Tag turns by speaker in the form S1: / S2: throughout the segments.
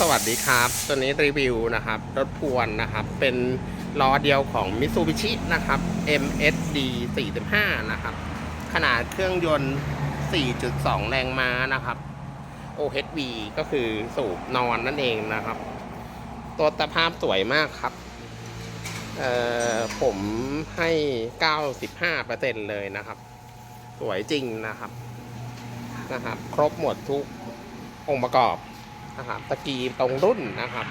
S1: สวัสดีครับ ตัวนี้รีวิวนะครับ รถพวนนะครับ เป็นล้อเดียวของ Mitsubishi นะครับ MSD 45 นะครับ ขนาดเครื่องยนต์ 4.2 แรงม้านะครับ OHV ก็คือสูบนอนนั่นเองนะครับ ตัวสภาพสวยมากครับเอ่อผมให้ 95%เลยนะครับ สวยจริงนะครับนะครับ ครบหมดทุกองค์ประกอบ นะครับตะกีตรงรุ่นนะครับ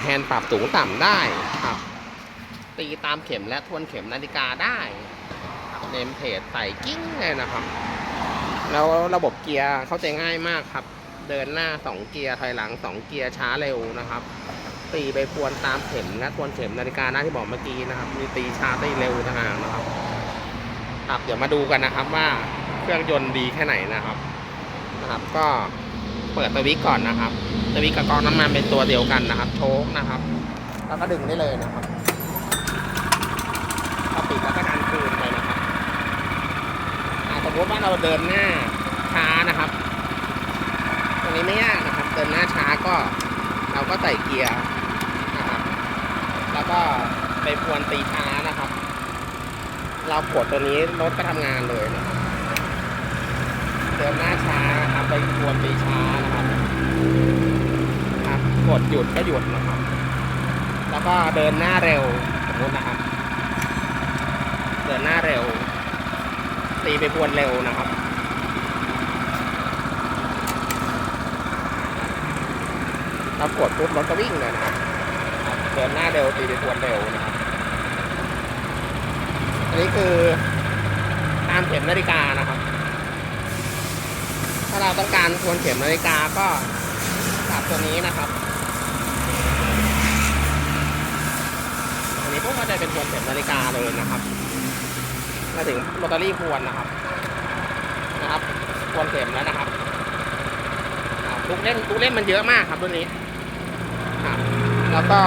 S1: แฮนด์ปรับสูงต่ำได้ครับ ตีตามเข็มและทวนเข็มนาฬิกาได้เนมเพจใส่กิ้งเลยนะครับแล้วระบบเกียร์เข้าใจง่ายมากครับ เดินหน้า 2 เกียร์ถอยหลัง 2 เกียร์ช้าเร็วนะครับตีไปพวนตามเข็มและทวนเข็มนาฬิกาหน้าที่บอกเมื่อกี้นะครับ มีตีช้าตีเร็วต่างหากนะครับครับเดี๋ยวมาดูกันนะครับว่าเครื่องยนต์ดีแค่ไหนนะครับนะครับ ก็ เปิดสวิตช์ก่อนนะครับสวิตช์กับกองน้ำมันเป็นตัวเดียวกันนะครับ โชคนะครับ แล้วก็ดึงได้เลยนะครับพอปิดแล้วก็ดันคืนไปนะครับสมมติว่าเราเดินหน้าช้านะครับ ตรงนี้ไม่ยากนะครับ เดินหน้าช้าก็เราก็ใส่เกียร์นะครับ แล้วก็ไปพวนตีช้านะครับ เรากดตัวนี้รถก็ทำงานเลยนะครับ เดินหน้าช้าครับไปพวนตีช้า กดหยุดก็หยุดนะครับ แล้วก็เดินหน้าเร็วสมมตินะครับ เดินหน้าเร็ว ตีไปพวนเร็วนะครับเรากดปุ๊บรถก็วิ่งเลยนะครับเดินหน้าเร็วตีไปทวนเร็วนะครับอันนี้คือตามเข็มนาฬิกานะครับ ถ้าเราต้องการทวนเข็มนาฬิกาก็ปรับตัวนี้นะครับ อันนี้พวกก็จะ เป็นทวนเข็มนาฬิกาเลยนะครับมาถึงโรตารี่พวนนะครับ นะครับทวนเข็มแล้วนะครับครับลูกเล่นลูกเล่นมันเยอะมากครับตัวนี้ครับแล้วก็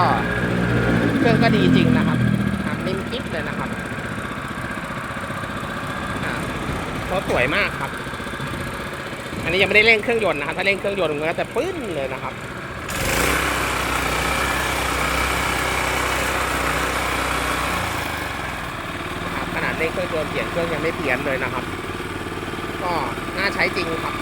S1: เครื่องก็ดีจริงนะครับนิ่มกิ๊บเลยนะครับครับรถสวยมากครับ อันนี้ยังไม่ได้เร่งเครื่องยนต์นะครับ ถ้าเร่งเครื่องยนต์มันก็จะปื้นเลยนะครับ ขนาดเครื่องเปลี่ยนเครื่องยังไม่เปลี่ยนเลยนะครับ ก็น่าใช้จริงครับ